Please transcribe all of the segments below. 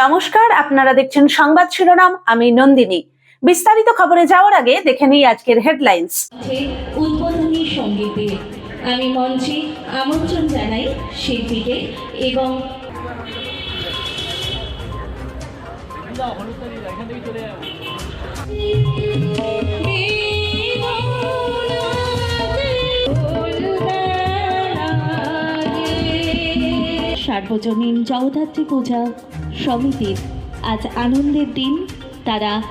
নমস্কার, আপনারা দেখছেন সংবাদ শিরোনাম, আমি নন্দিনী। বিস্তারিত খবরে যাওয়ার আগে দেখে নিই আজকের হেডলাইন্স। উদ্বোধনী সঙ্গীতে আমি মঞ্চে আমন্ত্রণ জানাই শিল্পীকে এবং সার্বজনীন জগদ্ধাত্রী পূজা। সমিতির আজ আনন্দের দিন। তারা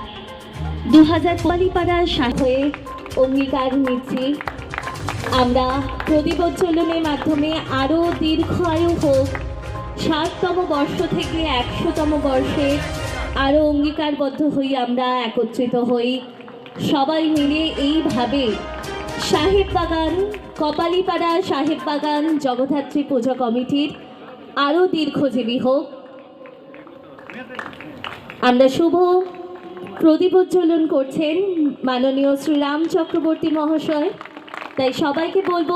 দু হাজার পাড়ার হয়ে অঙ্গীকার নিচ্ছি। আমরা প্রদীপোজ্জ্বলনের মাধ্যমে আরও দীর্ঘায়ু হোক। ষাটতম বর্ষ থেকে একশোতম বর্ষে আরও অঙ্গীকারবদ্ধ হই আমরা, একত্রিত হই। সবাই মিলে এইভাবে সাহেব বাগান, কপালিপাড়া সাহেব বাগান, জগদ্ধাত্রী পূজা কমিটির আরও দীর্ঘজীবী হোক। আমরা শুভ প্রদীপোজ্জ্বলন করছেন মাননীয় শ্রীরাম চক্রবর্তী মহাশয়। তাই সবাইকে বলব,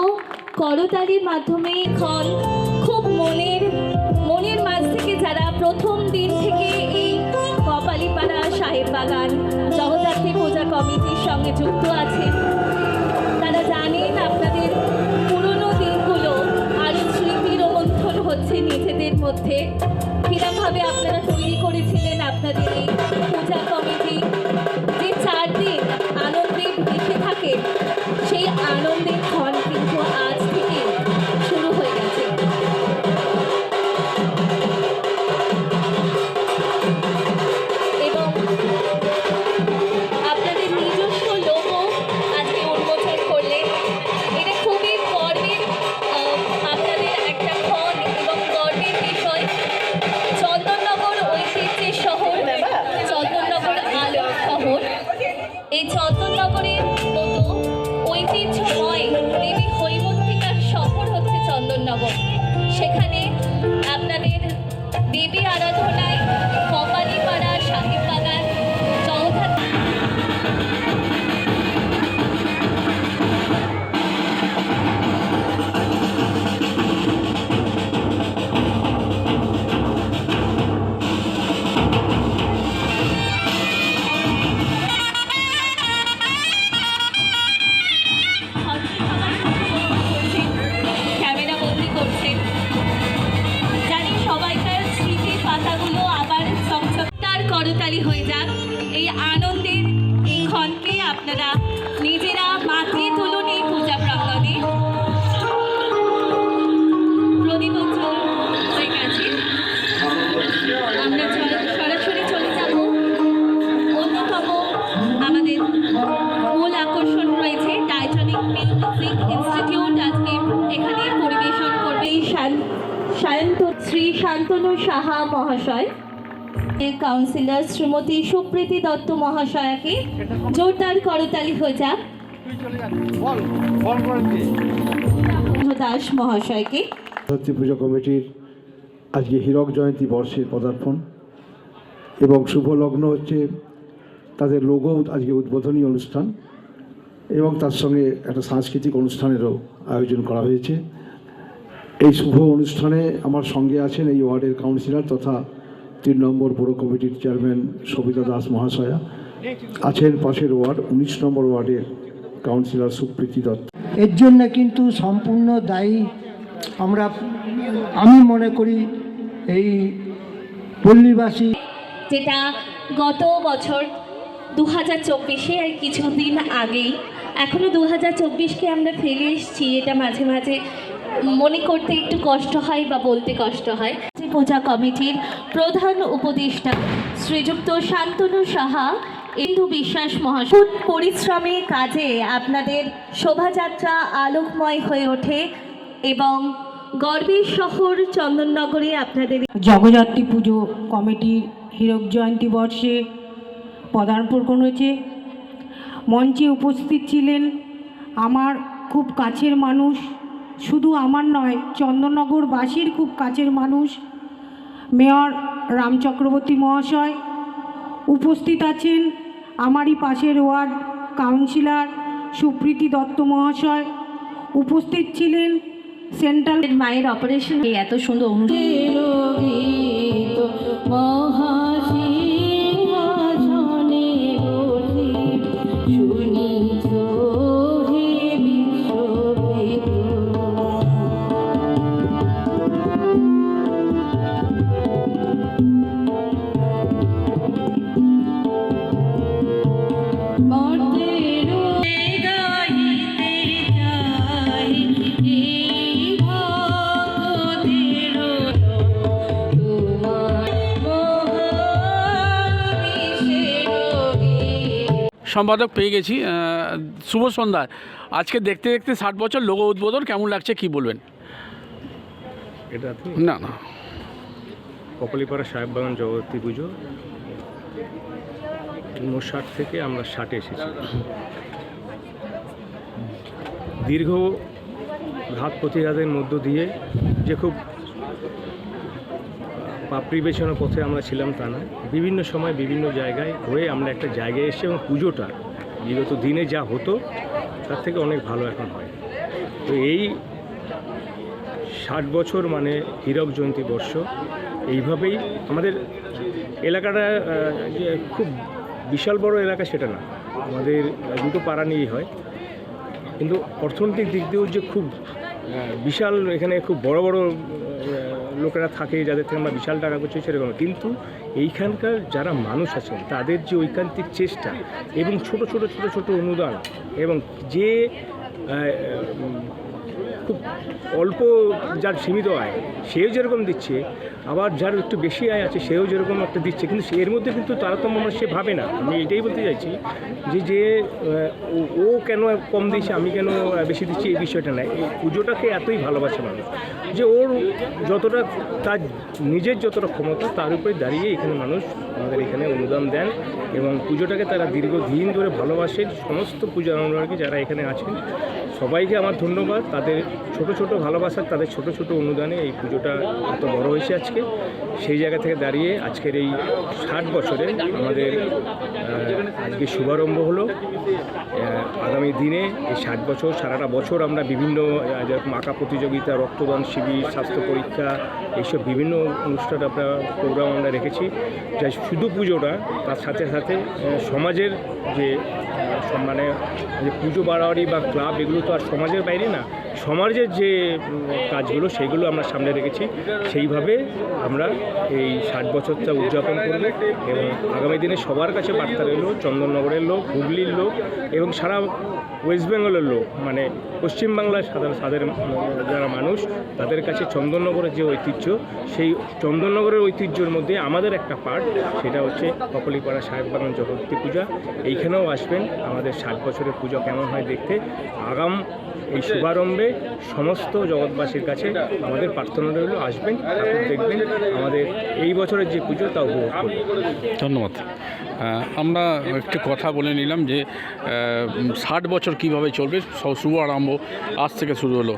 করতালির মাধ্যমে এখন খুব মনের মনের মাঝ থেকে যারা প্রথম দিন থেকে এই কপালিপাড়া সাহেব বাগান জগদ্ধাত্রী পূজা কমিটির সঙ্গে যুক্ত আছেন, তারা জানেন হচ্ছে নিজেদের মধ্যে। কীরকমভাবে আপনারা তৈরি করেছিলেন আপনাদের এই পূজা কমিটি? মিউজিক ইনস্টিটিউট আজকে এখানে পরিবেশন করবে। শ্রী শান্তনু সাহা মহাশয়। কাউন্সিলর শ্রীমতী সুপ্রীতি দত্ত মহাশয়াকে জোরদার করতালি হয়ে যাক। দাস মহাশয়কে। সত্যি পুজো কমিটির আজকে হীরক জয়ন্তী বর্ষের পদার্পণ এবং শুভ লগ্ন হচ্ছে তাদের লোগো আজকে উদ্বোধনী অনুষ্ঠান। এবং তার সঙ্গে একটা সাংস্কৃতিক অনুষ্ঠানেরও আয়োজন করা হয়েছে। এই শুভ অনুষ্ঠানে আমার সঙ্গে আছেন এই ওয়ার্ডের কাউন্সিলর তথা তিন নম্বর পৌর কমিটির চেয়ারম্যান সবিতা দাস মহাশয়া। আছেন পাশের ওয়ার্ড উনিশ নম্বর ওয়ার্ডের কাউন্সিলর সুপ্রীতি দত্ত। এর জন্য কিন্তু সম্পূর্ণ দায়ী আমরা আমি মনে করি এই পল্লীবাসী যেটা গত বছর দু হাজার চব্বিশে কিছুদিন আগেই এখনও দু হাজার চব্বিশকে আমরা ফেলে এসেছি, এটা মাঝে মাঝে মনে করতে একটু কষ্ট হয় বা বলতে কষ্ট হয়। পূজা কমিটির প্রধান উপদেষ্টা শ্রীযুক্ত শান্তনু সাহা, ইন্দু বিশ্বাস মহাশয়। পরিশ্রমে কাজে আপনাদের শোভাযাত্রা আলোকময় হয়ে ওঠে এবং গর্বের শহর চন্দননগরে আপনাদের জগদ্ধাত্রী পুজো কমিটির হীরক জয়ন্তী বর্ষে পদার্পণ হয়েছে মঞ্চে উপস্থিত ছিলেন আমার খুব কাছের মানুষ শুধু আমার নয় চন্দননগরবাসীর খুব কাছের মানুষ মেয়র রাম চক্রবর্তী মহাশয় উপস্থিত আছেন আমারই পাশের ওয়ার্ড কাউন্সিলর সুপ্রীতি দত্ত মহাশয় উপস্থিত ছিলেন সেন্ট্রাল মায়ের অপারেশন এত সুন্দর অনুষ্ঠান সম্পাদক পেয়ে গেছি শুভ সন্ধ্যা আজকে দেখতে দেখতে ষাট বছর লোগো উদ্বোধন কেমন লাগছে কি বলবেন? এটা না না। কপালিপাড়া সাহেব বাগান জগতী পুজো। উনষাট থেকে আমরা ষাটে এসেছি। দীর্ঘ ঘাত প্রতিঘাতের মধ্য দিয়ে যে খুব পাপড়ি বেছানোর পথে আমরা ছিলাম তা না। বিভিন্ন সময় বিভিন্ন জায়গায় হয়ে আমরা একটা জায়গায় এসে এবং পুজোটা, বিগত দিনে যা হতো, তার থেকে অনেক ভালো এখন হয়। তো এই ষাট বছর মানে হীরক জয়ন্তী বর্ষ, এইভাবেই আমাদের এলাকাটা যে খুব বিশাল বড় এলাকা সেটা না। আমাদের দুটো পাড়া নিয়েই হয়। কিন্তু অর্থনৈতিক দিক দিয়েও যে খুব বিশাল এখানে খুব বড় বড় লোকেরা থাকে, যাদের থেকে আমরা বিশাল টাকা করছি সেরকম। কিন্তু এইখানকার যারা মানুষ আছেন, তাদের যে ঐকান্তিক চেষ্টা এবং ছোট ছোট ছোট ছোট অনুদান এবং যে খুব অল্প যার সীমিত আয়, সেও যেরকম দিচ্ছে, আবার যার একটু বেশি আয় আছে, সেও যেরকম একটা দিচ্ছে, কিন্তু এর মধ্যে কিন্তু তারতম্য মানুষ সে ভাবে না। আমি এটাই বলতে চাইছি যে যে ও- কেন কম দিচ্ছে, আমি কেন বেশি দিচ্ছি, এই বিষয়টা নয় এই পুজোটাকে এতই ভালোবাসে মানুষ যে, ওর যতটা, তার নিজের যতটা ক্ষমতা, তার উপরে দাঁড়িয়ে এখানে মানুষ আমাদের এখানে অনুদান দেন এবং পুজোটাকে তারা দীর্ঘদিন ধরে ভালোবাসেন সমস্ত পূজা অনুরাগী যারা এখানে আছেন সবাইকে আমার ধন্যবাদ। তাদের ছোট ছোট ভালোবাসার তাদের ছোট ছোট অনুদানে এই পুজোটা এত বড় হয়েছে আজকে। সেই জায়গা থেকে দাঁড়িয়ে আজকের এই ষাট বছরে আমাদের আজকে শুভারম্ভ হলো। আগামী দিনে এই ষাট বছর সারাটা বছর আমরা বিভিন্ন যেরকম আঁকা প্রতিযোগিতা রক্তদান শিবির স্বাস্থ্য পরীক্ষা এইসব বিভিন্ন অনুষ্ঠান আমরা প্রোগ্রাম আমরা রেখেছি। যা শুধু পুজোটা তার সাথে সাথে সমাজের যে আহ, সম- মানে যে পুজো বাড়াবাড়ি বা ক্লাব এগুলো তো আর সমাজের বাইরে না। সমাজের যে কাজগুলো সেগুলো আমরা সামনে রেখেছি, সেইভাবে আমরা এই ষাট বছরটা উদযাপন করব এবং আগামী দিনে সবার কাছে বার্তা রইল, চন্দননগরের লোক, হুগলির লোক এবং সারা ওয়েস্ট বেঙ্গলের লোক মানে পশ্চিমবাংলার সাধারণ সাধারণ, যারা মানুষ, তাদের কাছে চন্দননগরের যে ঐতিহ্য, সেই চন্দননগরের ঐতিহ্যের মধ্যে আমাদের একটা পার্ট সেটা হচ্ছে কপলিপাড়া সাহেব বাগান জগত্তী পূজা। এইখানেও আসবেন, আমাদের ষাট বছরের পুজো কেমন হয় দেখতে। আগাম এই শুভারম্ভে সমস্ত জগৎবাসীর কাছে আমাদের প্রার্থনা রইল, আসবেন দেখবেন আমাদের এই বছরের যে পুজো তা উপভোগ ধন্যবাদ। আমরা একটু কথা বলে নিলাম যে ষাট বছর কীভাবে চলবে শুভ আরম্ভ আজ থেকে শুরু হলো।